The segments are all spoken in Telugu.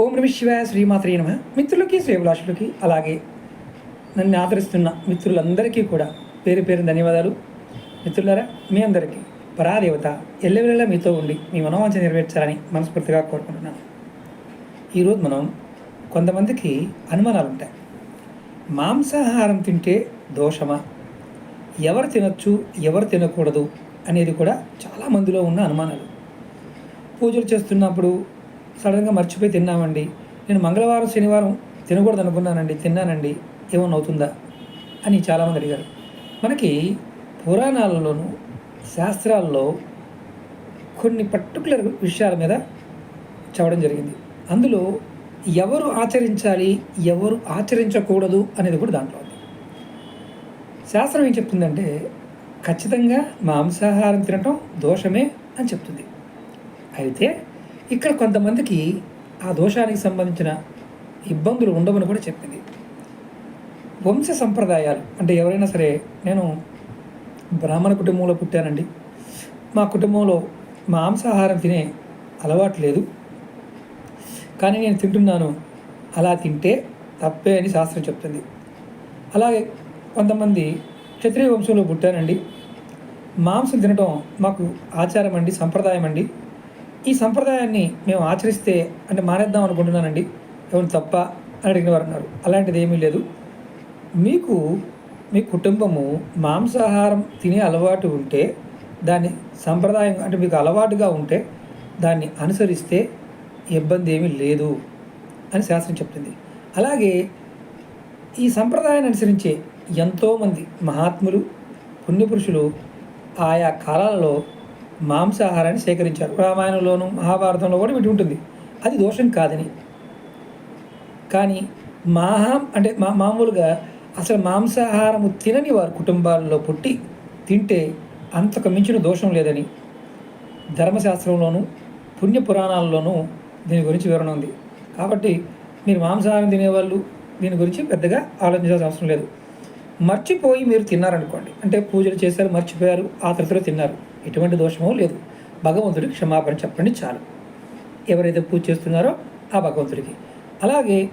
ఓం నమ శివాయ శ్రీమాత్రీ నమ. మిత్రులకి శ్రేభిలాషులకి అలాగే నన్ను ఆదరిస్తున్న మిత్రులందరికీ కూడా పేరు పేరు ధన్యవాదాలు. మిత్రులారా మీ అందరికీ పరాదేవత ఎల్లవెల్లలా మీతో ఉండి మీ మనోవాంఛ నెరవేర్చాలని మనస్ఫూర్తిగా కోరుకుంటున్నాను. ఈరోజు మనం కొంతమందికి అనుమానాలు ఉంటాయి మాంసాహారం తింటే దోషమా? ఎవరు తినొచ్చు ఎవరు తినకూడదు అనేది కూడా చాలా మందిలో ఉన్న అనుమానాలు. పూజలు చేస్తున్నప్పుడు సడన్గా మర్చిపోయి తిన్నామండి. నేను మంగళవారం శనివారం తినకూడదు అనుకున్నానండి తిన్నానండి. ఏమన్నా అవుతుందా అని చాలామంది అడిగారు. మనకి పురాణాలలోనూ శాస్త్రాల్లో కొన్ని పర్టికులర్ విషయాల మీద చెప్పడం జరిగింది. అందులో ఎవరు ఆచరించాలి ఎవరు ఆచరించకూడదు అనేది కూడా దాంట్లో ఉంది. శాస్త్రం ఏం చెప్తుందంటే ఖచ్చితంగా మాంసాహారం తినటం దోషమే అని చెప్తుంది. అయితే ఇక్కడ కొంతమందికి ఆ దోషానికి సంబంధించిన ఇబ్బందులు ఉండవని కూడా చెప్పింది. వంశ సంప్రదాయాలు అంటే ఎవరైనా సరే నేను బ్రాహ్మణ కుటుంబంలో పుట్టానండి. మా కుటుంబంలో మాంసాహారం తినే అలవాటు లేదు. కానీ నేను తింటున్నాను. అలా తింటే తప్పే అని శాస్త్రం చెప్తుంది. అలాగే కొంతమంది క్షత్రియ వంశంలో పుట్టానండి. మాంసం తినటం మాకు ఆచారం అండి సంప్రదాయం అండి. ఈ సంప్రదాయాన్ని మేము ఆచరిస్తే అంటే మానేద్దాం అనుకుంటున్నానండి. ఎవరు తప్ప అని అడిగిన వారు అన్నారు అలాంటిది ఏమీ లేదు. మీకు మీ కుటుంబము మాంసాహారం తినే అలవాటు ఉంటే దాన్ని సంప్రదాయం అంటే మీకు అలవాటుగా ఉంటే దాన్ని అనుసరిస్తే ఇబ్బంది ఏమీ లేదు అని శాస్త్రం చెప్తుంది. అలాగే ఈ సంప్రదాయాన్ని అనుసరించే ఎంతోమంది మహాత్ములు పుణ్యపురుషులు ఆయా కాలాలలో మాంసాహారాన్ని సేకరించారు. రామాయణంలోనూ మహాభారతంలో కూడా వీటి ఉంటుంది. అది దోషం కాదని. కానీ మాహాం అంటే మా మామూలుగా అసలు మాంసాహారము తినని వారి కుటుంబాల్లో పుట్టి తింటే అంతకు మించిన దోషం లేదని ధర్మశాస్త్రంలోనూ పుణ్యపురాణాల్లోనూ దీని గురించి వివరణ ఉంది. కాబట్టి మీరు మాంసాహారం తినేవాళ్ళు దీని గురించి పెద్దగా ఆలోచించాల్సిన అవసరం లేదు. మర్చిపోయి మీరు తిన్నారనుకోండి. అంటే పూజలు చేశారు మర్చిపోయారు ఆ తరచులో తిన్నారు. ఎటువంటి దోషమో లేదు. భగవంతుడికి క్షమాపణ చెప్పండి చాలు. ఎవరైతే పూజ చేస్తున్నారో ఆ భగవంతుడికి. అలాగే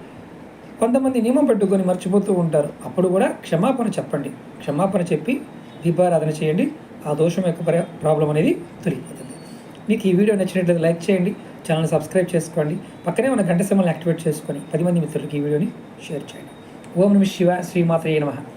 కొంతమంది నియమం పెట్టుకొని మర్చిపోతూ ఉంటారు. అప్పుడు కూడా క్షమాపణ చెప్పండి. క్షమాపణ చెప్పి దీపారాధన చేయండి. ఆ దోషం యొక్క ప్రాబ్లం అనేది తొలగిపోతుంది. మీకు ఈ వీడియో నచ్చినట్లయితే లైక్ చేయండి. ఛానల్ సబ్స్క్రైబ్ చేసుకోండి. పక్కనే ఉన్న గంట సింబల్ని యాక్టివేట్ చేసుకొని పది మంది మిత్రులకి ఈ వీడియోని షేర్ చేయండి. ఓం నమ శివ శ్రీమాత్రే నమః.